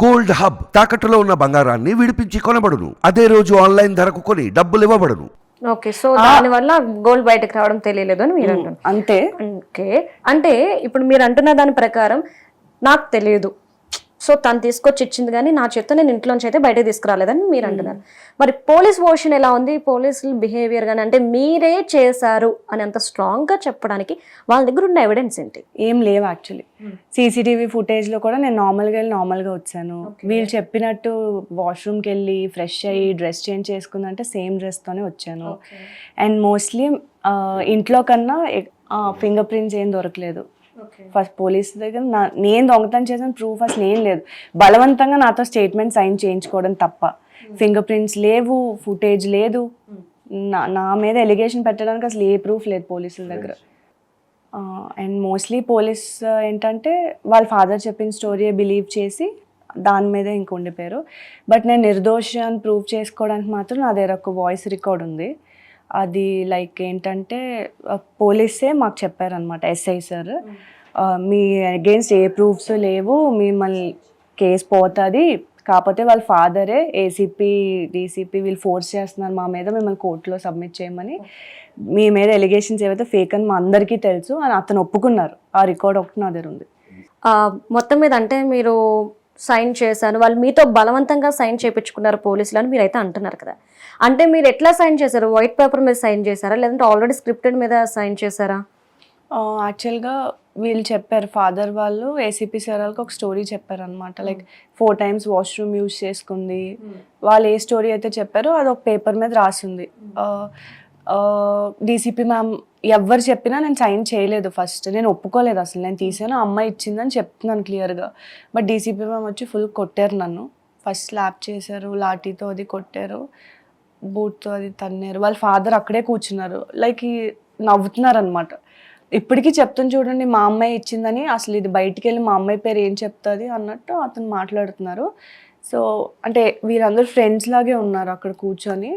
Gold hub తాకట్టులో ఉన్న బంగారాన్ని విడిపించి కొనబడును. అదే రోజు ఆన్లైన్ ధరకు కొని డబ్బులు ఇవ్వబడును. ఓకే సో దానివల్ల గోల్డ్ బయటకు రావడం తెలియలేదు అని మీరు అంటున్నారు. అంతే. ఓకే అంటే ఇప్పుడు మీరు అంటున్న దాని ప్రకారం నాకు తెలియదు. సో తను తీసుకొచ్చి ఇచ్చింది కానీ నా చేత్తో నేను ఇంట్లోంచి అయితే బయటకు తీసుకురాలేదని మీరు అంటున్నారు. మరి పోలీస్ వర్షన్ ఎలా ఉంది? పోలీసుల బిహేవియర్ కానీ అంటే మీరే చేశారు అని అంత స్ట్రాంగ్గా చెప్పడానికి వాళ్ళ దగ్గర ఉన్న ఎవిడెన్స్ ఏంటి? ఏం లేవు యాక్చువల్లీ సీసీటీవీ ఫుటేజ్లో కూడా నేను నార్మల్గా వెళ్ళి నార్మల్గా వచ్చాను. వీళ్ళు చెప్పినట్టు వాష్రూమ్కి వెళ్ళి ఫ్రెష్ అయ్యి డ్రెస్ చేంజ్ చేసుకుందంటే సేమ్ డ్రెస్తోనే వచ్చాను. అండ్ మోస్ట్లీ ఇంట్లో కన్నా ఫింగర్ ప్రింట్స్ ఏం దొరకలేదు. ఫస్ట్ పోలీస్ దగ్గర నా నేను దొంగతనం చేసిన ప్రూఫ్ అసలు ఏం లేదు. బలవంతంగా నాతో స్టేట్మెంట్ సైన్ చేయించుకోవడం తప్ప. ఫింగర్ ప్రింట్స్ లేవు ఫుటేజ్ లేదు. నా నా మీద ఎలిగేషన్ పెట్టడానికి అసలు ఏ ప్రూఫ్ లేదు పోలీసుల దగ్గర. అండ్ మోస్ట్లీ పోలీస్ ఏంటంటే వాళ్ళ ఫాదర్ చెప్పిన స్టోరీ బిలీవ్ చేసి దాని మీదే ఇంక ఉండిపోయారు బట్ నేను నిర్దోషి అని ప్రూవ్ చేసుకోవడానికి మాత్రం నా దగ్గర ఒక వాయిస్ రికార్డ్ ఉంది. అది లైక్ ఏంటంటే పోలీసే మాకు చెప్పారనమాట ఎస్ఐ సార్. మీ అగేన్స్ట్ ఏ ప్రూఫ్స్ లేవు మిమ్మల్ని కేసు పోతుంది. కాకపోతే వాళ్ళ ఫాదరే ఏసీపీ డీసీపీ వీళ్ళు ఫోర్స్ చేస్తున్నారు మా మీద మిమ్మల్ని కోర్టులో సబ్మిట్ చేయమని. మీ మీద ఎలిగేషన్స్ ఏవైతే ఫేక్ అని మా అందరికీ తెలుసు అని అతను ఒప్పుకున్నారు. ఆ రికార్డ్ ఒకటి నా దగ్గర ఉంది. మొత్తం మీద అంటే మీరు సైన్ చేశాను. వాళ్ళు మీతో బలవంతంగా సైన్ చేయించుకున్నారు పోలీసులు అని మీరైతే అంటున్నారు కదా. అంటే మీరు ఎట్లా సైన్ చేశారు? వైట్ పేపర్ మీద సైన్ చేశారా? లేదంటే ఆల్రెడీ స్క్రిప్టెడ్ మీద సైన్ చేశారా? యాక్చువల్గా వీళ్ళు చెప్పారు. ఫాదర్ వాళ్ళు ఏసీపీ సార్ వాళ్ళకి ఒక స్టోరీ చెప్పారు అనమాట like four times washroom use చేసుకుంది. వాళ్ళు ఏ స్టోరీ అయితే చెప్పారో అది ఒక పేపర్ మీద రాసింది. డీసీపీ మ్యామ్ ఎవరు చెప్పినా నేను సైన్ చేయలేదు ఫస్ట్ నేను ఒప్పుకోలేదు అసలు. నేను తీసాను ఆ అమ్మాయి ఇచ్చిందని చెప్తున్నాను క్లియర్గా బట్ డీసీపీ మ్యామ్ వచ్చి ఫుల్ కొట్టారు నన్ను. ఫస్ట్ స్లాప్ చేశారు లాఠీతో అది కొట్టారు బూట్తో అది తన్నారు. వాళ్ళ ఫాదర్ అక్కడే కూర్చున్నారు. లైక్ నవ్వుతున్నారు అనమాట ఇప్పటికీ చెప్తాను చూడండి మా అమ్మాయి ఇచ్చిందని అసలు ఇది బయటికి వెళ్ళి మా అమ్మాయి పేరు ఏం చెప్తుంది అన్నట్టు అతను మాట్లాడుతున్నారు. సో అంటే వీరందరూ ఫ్రెండ్స్ లాగే ఉన్నారు అక్కడ కూర్చొని.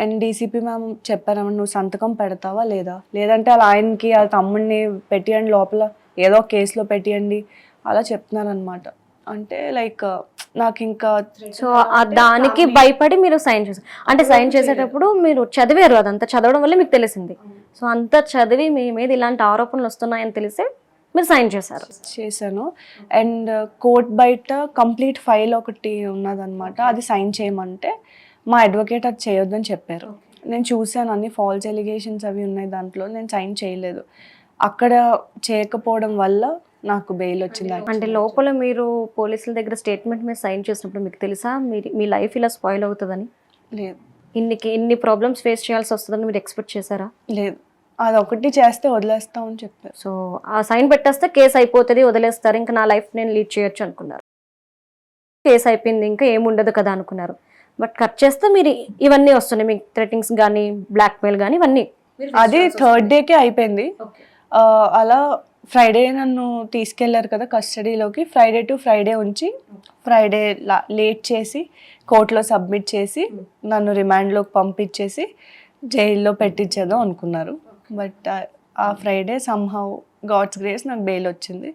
అండ్ డీసీపీ మ్యామ్ చెప్పారమ్మ నువ్వు సంతకం పెడతావా లేదా? లేదంటే అలా ఆయనకి ఆ తమ్ముడిని పెట్టియండి లోపల ఏదో కేసులో పెట్టియండి అలా చెప్తున్నారనమాట అంటే లైక్ నాకు ఇంకా సో దానికి భయపడి మీరు సైన్ చేశారు అంటే సైన్ చేసేటప్పుడు మీరు చదివారు అదంతా చదవడం వల్ల మీకు తెలిసింది. సో అంతా చదివి మీ మీద ఇలాంటి ఆరోపణలు వస్తున్నాయని తెలిసి మీరు సైన్ చేశారు. చేశాను. అండ్ కోర్ట్ బయట కంప్లీట్ ఫైల్ ఒకటి ఉన్నదన్నమాట. అది సైన్ చేయమంటే మా అడ్వకేట్ అది చేయొద్దని చెప్పారు. నేను చూశాను అన్ని ఫాల్స్ ఎలిగేషన్స్ అవి ఉన్నాయి దాంట్లో. నేను సైన్ చేయలేదు. అక్కడ చేయకపోవడం వల్ల నాకు బెయిల్ వచ్చింది అంటే లోపల మీరు పోలీసుల దగ్గర స్టేట్మెంట్ మీద సైన్ చేసినప్పుడు మీకు తెలుసా? మీరు మీ లైఫ్ ఇలా స్పాయిల్ అవుతుందని? లేదు. ఇన్ని ఇన్ని ప్రాబ్లమ్స్ ఫేస్ చేయాల్సి వస్తుందని మీరు ఎక్స్పెక్ట్ చేశారా? లేదు. అది ఒకటి చేస్తే వదిలేస్తామని చెప్పారు. సో ఆ సైన్ పెట్టేస్తే కేసు అయిపోతుంది వదిలేస్తారు. ఇంకా నా లైఫ్ నేను లీడ్ చేయొచ్చు అనుకున్నారు. కేసు అయిపోయింది ఇంకా ఏముండదు కదా అనుకున్నారు. బట్ కట్ చేస్తే మీరు ఇవన్నీ వస్తున్నాయి మీకు థ్రెటింగ్స్ కానీ బ్లాక్మెయిల్ కానీ ఇవన్నీ. అది థర్డ్ డేకే అయిపోయింది. ఆ, అలా ఫ్రైడే నన్ను తీసుకెళ్ళారు కదా కస్టడీలోకి. ఫ్రైడే టు ఫ్రైడే ఉంచి ఫ్రైడే లేట్ చేసి కోర్టులో సబ్మిట్ చేసి నన్ను రిమాండ్లోకి పంపించేసి జైల్లో పెట్టించేదో అనుకున్నారు. బట్ ఆ ఫ్రైడే సమ్హౌ గాడ్స్ గ్రేస్ నాకు బెయిల్ వచ్చింది.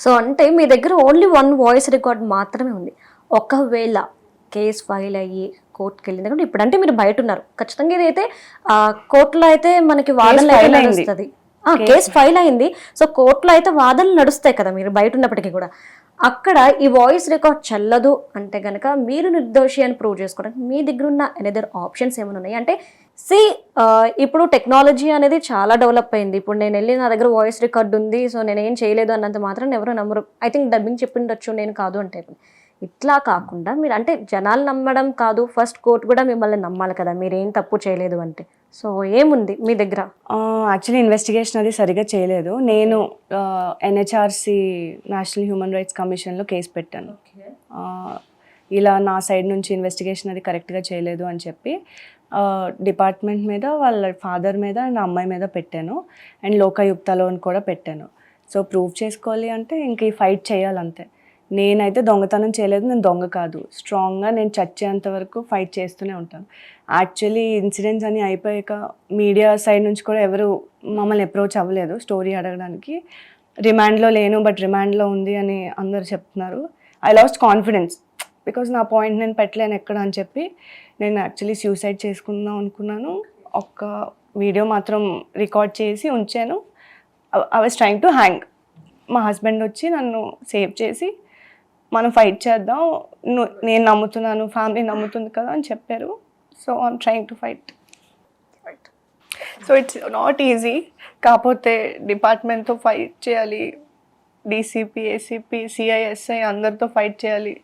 సో అంటే మీ దగ్గర ఓన్లీ వన్ వాయిస్ రికార్డ్ మాత్రమే ఉంది. ఒకవేళ కేసు ఫైల్ అయ్యి కోర్టుకి వెళ్ళింది ఎందుకంటే ఇప్పుడు అంటే మీరు బయట ఉన్నారు. ఖచ్చితంగా ఇది అయితే ఆ, కోర్టులో అయితే మనకి వాదనలు. నడుస్తుంది? కేసు ఫైల్ అయింది. సో కోర్టులో అయితే వాదనలు నడుస్తాయి కదా మీరు బయట ఉన్నప్పటికీ కూడా. అక్కడ ఈ వాయిస్ రికార్డ్ చెల్లదు అంటే గనక మీరు నిర్దోషి అని ప్రూవ్ చేసుకోవడానికి మీ దగ్గర ఉన్న ఎనదర్ ఆప్షన్స్ ఏమైనా ఉన్నాయి? అంటే సి ఇప్పుడు టెక్నాలజీ అనేది చాలా డెవలప్ అయింది. ఇప్పుడు నేను వెళ్ళి నా దగ్గర వాయిస్ రికార్డ్ ఉంది సో నేను ఏం చేయలేదు అన్నంత మాత్రం ఎవరు నమ్మరు. ఐ థింక్ డబ్బింగ్ చెప్పిండొచ్చు నేను కాదు అంటే. ఇట్లా కాకుండా మీరు అంటే జనాలు నమ్మడం కాదు ఫస్ట్ కోర్టు కూడా మిమ్మల్ని నమ్మాలి కదా మీరు ఏం తప్పు చేయలేదు అంటే. సో ఏముంది మీ దగ్గర? యాక్చువల్లీ ఇన్వెస్టిగేషన్ అది సరిగా చేయలేదు. నేను ఎన్హెచ్ఆర్సి నేషనల్ హ్యూమన్ రైట్స్ కమిషన్లో కేసు పెట్టాను. ఇలా నా సైడ్ నుంచి ఇన్వెస్టిగేషన్ అది కరెక్ట్గా చేయలేదు అని చెప్పి. డిపార్ట్మెంట్ మీద వాళ్ళ ఫాదర్ మీద అండ్ అమ్మాయి మీద పెట్టాను. అండ్ లోకయుక్తలోన్ కూడా పెట్టాను. సో ప్రూవ్ చేసుకోవాలి అంటే ఇంక ఈ ఫైట్ చేయాలంతే. నేనైతే దొంగతనం చేయలేదు నేను దొంగ కాదు. స్ట్రాంగ్గా నేను చచ్చేంత వరకు ఫైట్ చేస్తూనే ఉంటాను. యాక్చువల్లీ ఇన్సిడెంట్స్ అని అయిపోయాక మీడియా సైడ్ నుంచి కూడా ఎవరు మమ్మల్ని అప్రోచ్ అవ్వలేదు స్టోరీ అడగడానికి. రిమాండ్లో లేను బట్ రిమాండ్లో ఉంది అని అందరు చెప్తున్నారు. I lost confidence. బికాజ్ నా పాయింట్ నేను పెట్టలేను ఎక్కడ అని చెప్పి నేను యాక్చువల్లీ సూసైడ్ చేసుకుందాం అనుకున్నాను. ఒక్క వీడియో మాత్రం రికార్డ్ చేసి ఉంచాను. I was trying to hang మా హస్బెండ్ వచ్చి నన్ను సేవ్ చేసి మనం ఫైట్ చేద్దాం. నేను నమ్ముతున్నాను. ఫ్యామిలీ నమ్ముతుంది కదా అని చెప్పారు. So I'm trying to fight so it's not easy కాకపోతే డిపార్ట్మెంట్తో ఫైట్ చేయాలి. డీసీపీ ఏసీపీ సిఐఎస్ఐ అందరితో ఫైట్ చేయాలి.